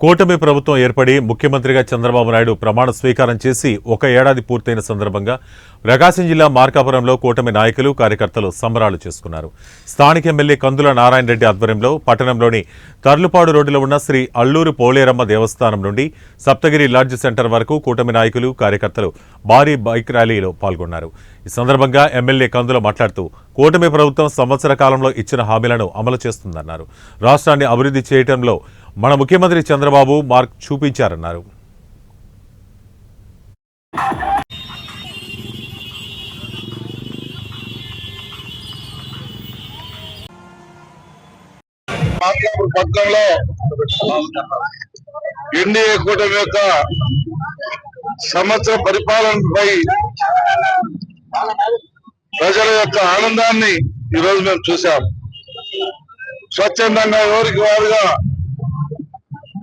కూటమి ప్రభుత్వం ఏర్పడి ముఖ్యమంత్రిగా చంద్రబాబు నాయుడు ప్రమాణ స్వీకారం చేసి ఒక ఏడాది పూర్తయిన సందర్భంగా ప్రకాశం జిల్లా మార్కాపురంలో కూటమి నాయకులు కార్యకర్తలు సంబరాలు చేసుకున్నారు. స్థానిక ఎమ్మెల్యే కందుల నారాయణ రెడ్డి ఆధ్వర్యంలో పట్టణంలోని తర్లుపాడు రోడ్డులో ఉన్న శ్రీ అల్లూరు పోలేరమ్మ దేవస్థానం నుండి సప్తగిరి లాడ్జ్ సెంటర్ వరకు కూటమి నాయకులు కార్యకర్తలు భారీ బైక్ ర్యాలీలో పాల్గొన్నారు. ఈ సందర్భంగా ఎమ్మెల్యే కందుల మాట్లాడుతూ కూటమి ప్రభుత్వం సంవత్సర కాలంలో ఇచ్చిన హామీలను అమలు చేస్తుందన్నారు. రాష్ట్రాన్ని అభివృద్ధి చేయడంలో మన ముఖ్యమంత్రి చంద్రబాబు మార్క్ చూపించారన్నారు. పట్టణంలో ఎన్డీఏ కూటమి యొక్క సంవత్సర పరిపాలనపై ప్రజల యొక్క ఆనందాన్ని ఈరోజు మేము చూసాం స్వచ్ఛందంగా ఎవరికి వారుగా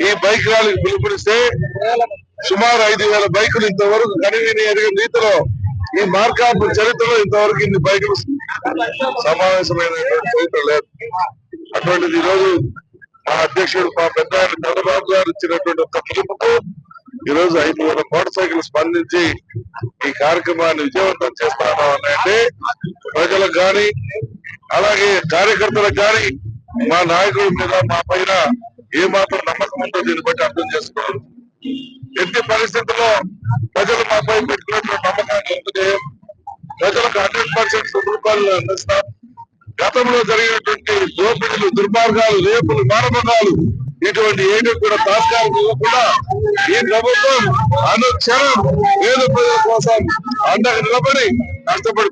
ఈ బైక్ ర్యాలీకి పిలుపునిస్తే సుమారు ఐదు వేల బైకులు ఇంతవరకు కనివిని ఎరిగిన రీతిలో ఈ మార్కాపు చరిత్రలో ఇంతవరకు ఇన్ని బైకులు సమావేశమైన చరిత్ర లేదు. అటువంటిది రోజు మా అధ్యక్షుడు మా పెద్ద చంద్రబాబు గారు ఇచ్చినటువంటి ఒక పిలుపుకు ఈ రోజు ఐదు వేల మోటార్ సైకిల్ స్పందించి ఈ కార్యక్రమాన్ని విజయవంతం చేస్తాను అంటే ప్రజలకు కానీ అలాగే కార్యకర్తలకు కానీ మా నాయకుడి మీద మా పైన ఏ మాత్రం నమ్మకం ఉందో దీన్ని బట్టి అర్థం చేసుకోవాలి. ఎట్టి పరిస్థితుల్లో ప్రజలు మాపై పెట్టుకున్నటువంటి నమ్మకాన్ని ఉంటే ప్రజలకు హండ్రెడ్ పర్సెంట్ రూపాయలు అందిస్తాం. గతంలో జరిగినటువంటి దోపిడీలు దుర్మార్గాలు రేపులు మానభంగాలు ఇటువంటి ఏమి కూడా తాత్కాలిక ఇవ్వకుండా ఈ ప్రభుత్వం అనుక్షణం పేద ప్రజల కోసం అండగా నిలబడి కష్టపడి